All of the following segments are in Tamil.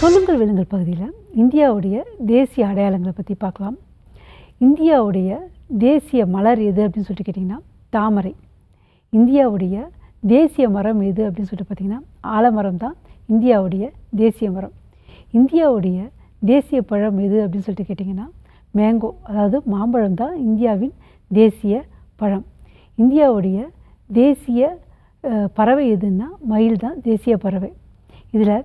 சொல்லுங்கள் விழுங்கள் பகுதியில். இந்தியாவுடைய தேசிய அடையாளங்களை பற்றி பார்க்கலாம். இந்தியாவுடைய தேசிய மலர் எது அப்படின்னு சொல்லிட்டு கேட்டிங்கன்னா தாமரை. இந்தியாவுடைய தேசிய மரம் எது அப்படின்னு சொல்லிட்டு பார்த்திங்கன்னா ஆலமரம் தான் இந்தியாவுடைய தேசிய மரம். இந்தியாவுடைய தேசிய பழம் எது அப்படின்னு சொல்லிட்டு கேட்டிங்கன்னா மேங்கோ அதாவது மாம்பழம் தான் இந்தியாவின் தேசிய பழம். இந்தியாவுடைய தேசிய பறவை எதுன்னா மயில் தான் தேசிய பறவை. இதில்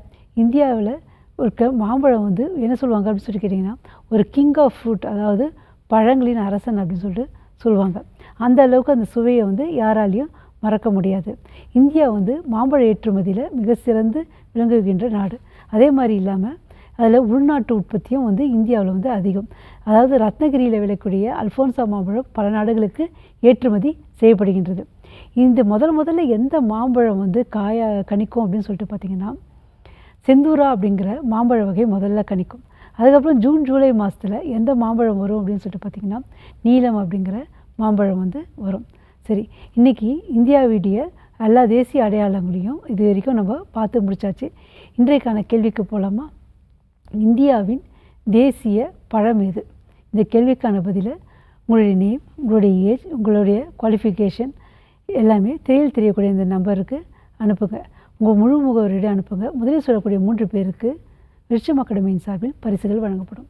இந்தியாவில் இருக்க மாம்பழம் வந்து என்ன சொல்லுவாங்க அப்படின்னு சொல்லி கேட்டிங்கன்னா ஒரு கிங் ஆஃப் ஃப்ரூட் அதாவது பழங்களின் அரசன் அப்படின்னு சொல்லிட்டு சொல்லுவாங்க. அந்த அளவுக்கு அந்த சுவையை வந்து யாராலையும் மறக்க முடியாது. இந்தியா வந்து மாம்பழ ஏற்றுமதியில் மிக சிறந்து விளங்குகின்ற நாடு. அதே மாதிரி இல்லாமல் அதில் உள்நாட்டு உற்பத்தியும் வந்து இந்தியாவில் வந்து அதிகம். அதாவது ரத்னகிரியில் விளையக்கூடிய அல்ஃபோன்சா மாம்பழம் பல நாடுகளுக்கு ஏற்றுமதி செய்யப்படுகின்றது. இந்த முதல் முதல்ல எந்த மாம்பழம் வந்து காய கணிக்கும் அப்படின்னு சொல்லிட்டு பார்த்தீங்கன்னா செந்தூரா அப்படிங்கிற மாம்பழ வகை முதல்ல கணிக்கும். அதுக்கப்புறம் ஜூன் ஜூலை மாதத்தில் எந்த மாம்பழம் வரும் அப்படின்னு சொல்லிட்டு பார்த்திங்கன்னா நீலம் அப்படிங்கிற மாம்பழம் வந்து வரும். சரி இன்றைக்கி இந்தியாவுடைய எல்லா தேசிய அடையாளங்களையும் இது வரைக்கும் நம்ம பார்த்து முடிச்சாச்சு. இன்றைக்கான கேள்விக்கு போகலாமா இந்தியாவின் தேசிய பழம் எது? இந்த கேள்விக்கான பதிலை உங்களுடைய நேம் உங்களுடைய ஏஜ் உங்களுடைய குவாலிஃபிகேஷன் எல்லாமே திரையில் தெரியக்கூடிய இந்த நம்பருக்கு அனுப்புங்கள் உங்கள் முழு முகவரிடம் அனுப்புங்க. முதலில் சொல்லக்கூடிய மூன்று பேருக்கு விருட்சம் அகாடமியின் சார்பில் பரிசுகள் வழங்கப்படும்.